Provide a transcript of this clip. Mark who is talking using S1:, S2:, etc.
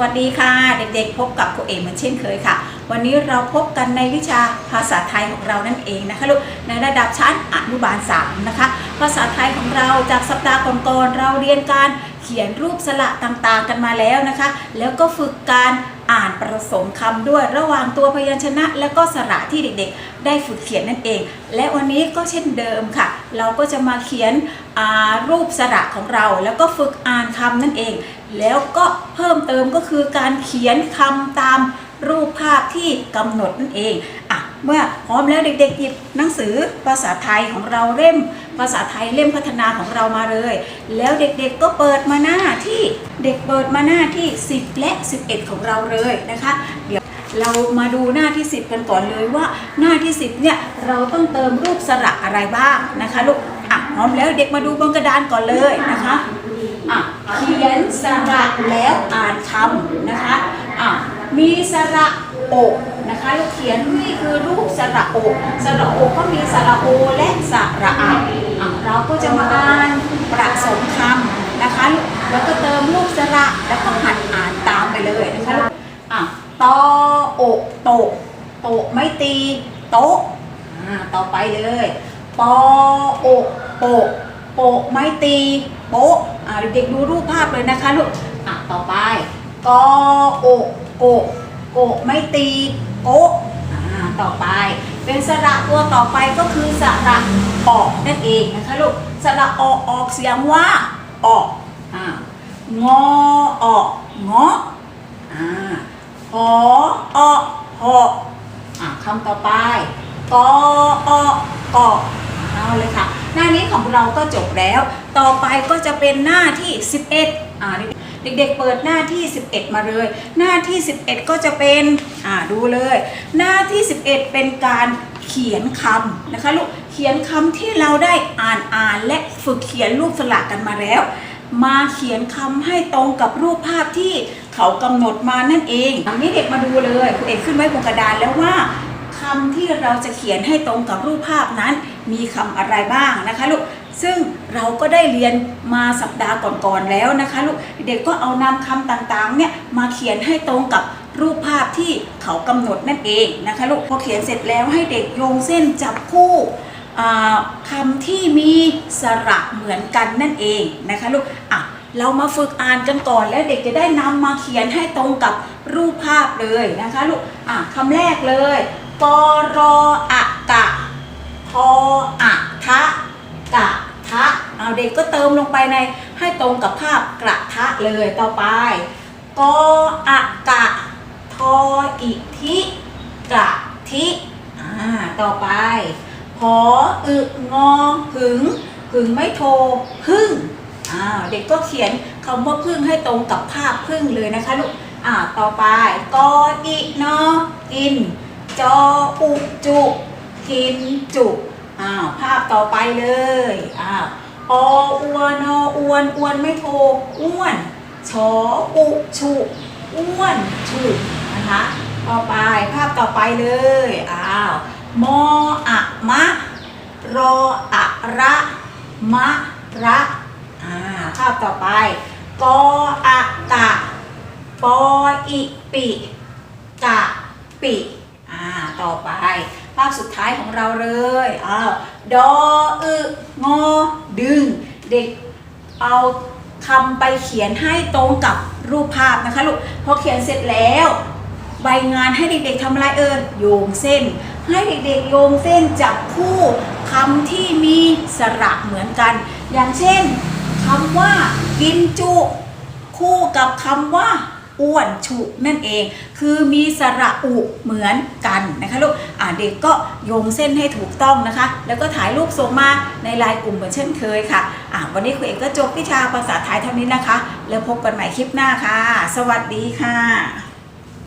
S1: วัสดีค่ะ เด็กๆ พบกับครูเอ๋เหมือนเช่นเคยค่ะ วันนี้เราพบกันในวิชาภาษาไทยของเรานั่นเองนะคะลูกในระดับชั้นอนุบาล 3 นะคะ ภาษาไทยของเราจากสัปดาห์ก่อนๆเราเรียนการเขียนรูปสระต่างๆกันมาแล้วนะคะ แล้วก็ฝึกการอ่านประสมคำด้วยระหว่างตัวพยัญชนะ และก็สระที่เด็กๆ ได้ฝึกเขียนนั่นเอง และวันนี้ก็เช่นเดิมค่ะ เราก็จะมาเขียนรูปสระของเรา แล้วก็ฝึกอ่านคำนั่นเอง แล้วก็เพิ่มเติมก็คือการเขียนคำตามรูปภาพที่กำหนดนั่นเองอะเมื่อพร้อมแล้วเด็กๆหยิบหนังสือภาษาไทยของเราเล่ม ภาษาไทยเล่มพัฒนาของเรามาเลย แล้วเด็กๆก็เปิดมาหน้าที่เด็กเปิดมาหน้าที่ 10 และ 11 ของเราเลยนะคะ เดี๋ยวเรามาดูหน้าที่ 10 กันก่อนเลยว่าหน้าที่ 10เนี่ยเราต้องเติมรูปสระอะไรบ้างนะคะลูกอะพร้อมแล้วเด็กมาดูบนกระดานก่อนเลยนะคะ อะเขียนสระแล้วอ่านคำนะคะอะมีสระโอกนะคะเราเขียนนี่คือรูปสระโอกสระโอกก็มีสระโอและสระอาอะเราก็จะมาอ่านประสมคำนะคะ แล้วก็เติมรูปสระแล้วก็หัดอ่านตามไปเลยนะคะอะตอโอกโตโตไม่ตีโต๊ะอ่าต่อไปเลยปอโอกโปโปไม้ตีโป๊ะ อ่าเด็กๆดูรูปภาพเลยนะคะลูกอะต่อไปกอโอกโกโกไม้ตีโป๊ะอ่าต่อไป เป็นสระตัวต่อไปก็คือสระออกนั่นเองนะคะลูกสระออกออกเสียงว่าออกอ่างอออกงออ่าหอออกหออะคำต่อไปกอออกกอเอาเลยค่ะ หน้านี้ของเราก็จบแล้ว ต่อไปก็จะเป็นหน้าที่ 11อ่าเด็กๆเปิดหน้าที่ 11 มาเลย หน้าที่ 11 ก็จะเป็นอ่าดูเลย หน้าที่ 11 เป็นการเขียนคำนะคะลูกเขียนคำที่เราได้อ่านอ่านและฝึกเขียนรูปสลักกันมาแล้ว มาเขียนคำให้ตรงกับรูปภาพที่เขากำหนดมานั่นเองอันนี้เด็กมาดูเลยคุณเอกขึ้นไว้บนกระดานแล้วว่า คำที่เราจะเขียนให้ตรงกับรูปภาพนั้น มีคำอะไรบ้างนะคะลูกซึ่งเราก็ได้เรียนมาสัปดาห์ก่อนๆแล้วนะคะลูกเด็กก็เอานำคำต่างๆเนี่ยมาเขียนให้ตรงกับรูปภาพที่เขากำหนดนั่นเองนะคะลูกพอเขียนเสร็จแล้วให้เด็กโยงเส้นจับคู่คำที่มีสระเหมือนกันนั่นเองนะคะลูกอะเรามาฝึกอ่านกันก่อนแล้วเด็กจะได้นำมาเขียนให้ตรงกับรูปภาพเลยนะคะลูกอะคำแรกเลย ปรอะกะทออะทะกะทะเอาเด็กก็เติมลงไปในให้ตรงกับภาพกระทะเลยต่อไปกออะกะทออิทิกะทิอ่าต่อไปพออึงอหึงหึงไม่โทพึ่งอ่าเด็กก็เขียนคำว่าพึ่งให้ตรงกับภาพพึ่งเลยนะคะลูกอ่าต่อไปกออีนอกิน จออุจุกินจุอ้าวภาพต่อไปเลยอ้าวออวนออวนอ้วนไม่โทอ้วนชออุชุอ้วนฉุนะคะต่อไปภาพต่อไปเลยอ้าวมออะมะรออะระมะระอ่าภาพต่อไปกออะกะปออิปิกะปิาต่อไป ภาพสุดท้ายของเราเลยอ้าวดออึงอดึง เด็กเอาคำไปเขียนให้ตรงกับรูปภาพนะคะลูกพอเขียนเสร็จแล้ว ใบงานให้เด็กๆทำอะไรเอ่ยโยงเส้น ให้เด็กๆโยงเส้นจับคู่คำที่มีสระเหมือนกัน อย่างเช่นคำว่ากินจุ คู่กับคำว่า อ้วนฉุนั่นเอง คือมีสระอุเหมือนกันนะคะลูกอ่าเด็กก็โยงเส้นให้ถูกต้องนะคะ แล้วก็ถ่ายรูปส่งมาในไลน์กลุ่มเหมือนเช่นเคยค่ะอ่าวันนี้ครูเอกก็จบวิชาภาษาไทยเท่านี้นะคะ แล้วพบกันใหม่คลิปหน้าค่ะ สวัสดีค่ะ